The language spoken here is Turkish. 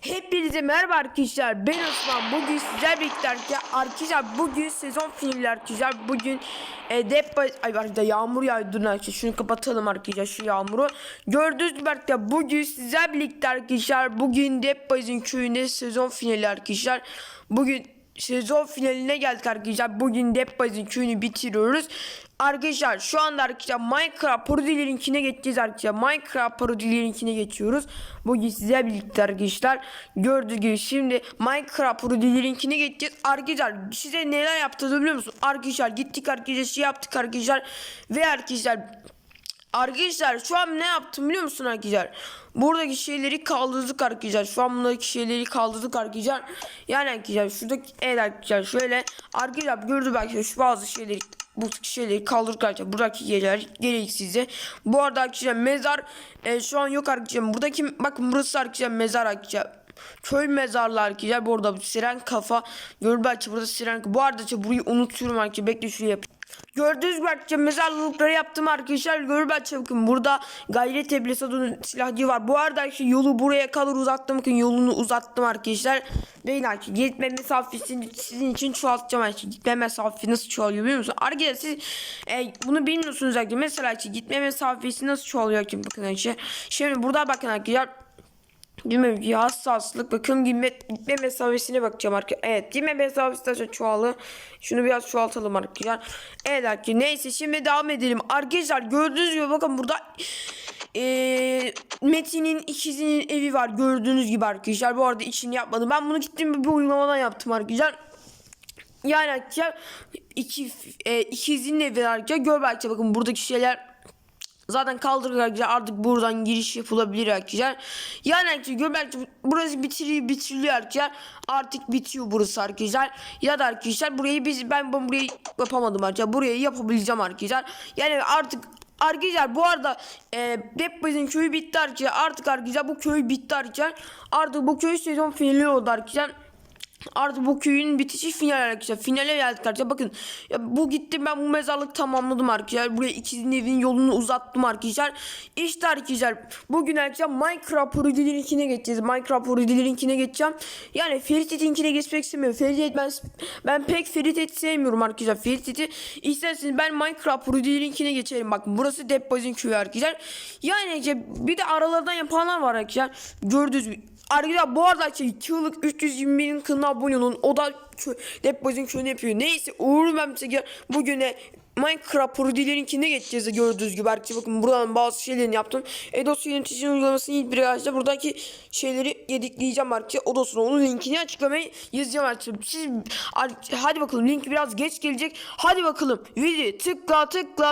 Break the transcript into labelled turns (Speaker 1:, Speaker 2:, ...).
Speaker 1: Hepinize merhaba arkadaşlar. Ben Osman. Bugün sizler birlikte arkadaşlar bugün sezon finali arkadaşlar. Bugün e, depa ay arkadaşlar yağmur. Durun arkadaşlar şunu kapatalım arkadaşlar şu yağmuru. Gördüğünüz gibi arkadaşlar bugün sizler birlikte arkadaşlar bugün Depayız'ın köyünde sezon finali arkadaşlar. Bugün sezon finaline geldik arkadaşlar. Bugün Depayız'ın köyünü bitiriyoruz. Arkadaşlar şu anda arkadaşlar Minecraft parodilerinkine geçeceğiz arkadaşlar. Minecraft parodilerinkine geçiyoruz. Bugün size birlikte arkadaşlar. Gördüğünüz gibi şimdi Minecraft parodilerinkine geçeceğiz. Arkadaşlar size neler yaptığını biliyor musun? Arkadaşlar gittik arkadaşlar şey yaptık arkadaşlar. Ve arkadaşlar Arkadaşlar şu an ne yaptım biliyor musun arkadaşlar? Buradaki şeyleri kaldırdık arkadaşlar. Şu an buradaki şeyleri kaldırdık arkadaşlar. Yani arkadaşlar şuradaki evet arkadaşlar şöyle arkadaşlar gördüğünüz arkadaşlar şu bazı şeyleri bu şeyleri kaldırdık arkadaşlar. Buradaki yerler gereksizdi. Bu arada arkadaşlar mezar e, şu an yok arkadaşlar. Buradaki bakın burası arkadaşlar mezar arkadaşlar. Köy mezarlı arkadaşlar. Bu arada siren kafa. Gördüğünüz arkadaşlar burada siren Bu arada arkadaşlar burayı unutuyorum arkadaşlar. Bekle şuraya yapayım. Gördüğünüz gibi arkadaşlar mezarlıkları yaptım arkadaşlar. Görün arkadaşlar bakın burada gayret eblesadın silahcı var. Bu arada arkadaşlar yolu buraya kadar uzattım. Bakın yolunu uzattım arkadaşlar. Beyin arkadaşlar gitme mesafesini sizin için çoğaltacağım arkadaşlar. Gitme mesafesi nasıl çoğalıyor biliyor musunuz? Arkadaşlar siz e, bunu bilmiyorsunuz arkadaşlar. Mesela arkadaşlar gitme mesafesi nasıl çoğalıyor arkadaşlar. Bakın arkadaşlar. Şimdi burada bakın arkadaşlar. Ki hassaslık bakın gitme, gitme mesafesine bakacağım arkadaşlar. Evet gitme mesafesi de çoğalı. Şunu biraz çoğaltalım arkadaşlar. Evet arkadaşlar neyse şimdi devam edelim. Arkadaşlar gördüğünüz gibi bakın burada eee Metin'in ikizinin evi var gördüğünüz gibi arkadaşlar. Bu arada içini yapmadım. Ben bunu gittim bir uygulamadan yaptım arkadaşlar. Yani arkadaşlar iki, e, ikizinin evi arkadaşlar. Gör arkadaşlar bakın buradaki şeyler Zaten kaldırdık arkadaşlar artık buradan giriş yapılabilir arkadaşlar. Yani arkadaşlar Göbekçi burası bitiriyor bitiriliyor arkadaşlar. Artık bitiyor burası arkadaşlar. Ya da arkadaşlar burayı biz ben, ben burayı yapamadım arkadaşlar. Burayı yapabileceğim arkadaşlar. Yani artık Arkadaşlar bu arada e, Depbaz'ın köyü bitti arkadaşlar. Artık arkadaşlar bu köy bitti arkadaşlar. Artık bu köy sezon finali oldu arkadaşlar. Artık bu köyün bitişi final arkadaşlar. Finale geldik arkadaşlar. Bakın ya bu gitti ben bu mezarlık tamamladım arkadaşlar. Buraya ikizin evinin yolunu uzattım arkadaşlar. İşte arkadaşlar bugün arkadaşlar Minecraft parodilerinkine geçeceğiz. Minecraft parodilerinkine geçeceğim. Yani Ferit'inkine geçmek istemiyorum. Ferit ben ben pek Ferit sevmiyorum arkadaşlar. Ferit'i isterseniz ben Minecraft parodilerinkine geçelim. Bakın burası Depbaz'ın köyü arkadaşlar. Yani arkadaşlar bir de aralardan yapanlar var arkadaşlar. Gördüğünüz gibi Arkadaşlar bu arada şey çığlık 321'in kanalına abone olun. O da kö Depbaz'ın köyünü yapıyor. Neyse Uğur ben size bugüne Minecraft parodilerinkine geçeceğiz gördüğünüz gibi. Arkadaşlar bakın buradan bazı şeylerini yaptım. Edos yönetici uygulamasının ilk bir arkadaşlar buradaki şeyleri yedikleyeceğim arkadaşlar. Odosuna onun linkini açıklamaya yazacağım arkadaşlar. Siz hadi bakalım link biraz geç gelecek. Hadi bakalım video tıkla tıkla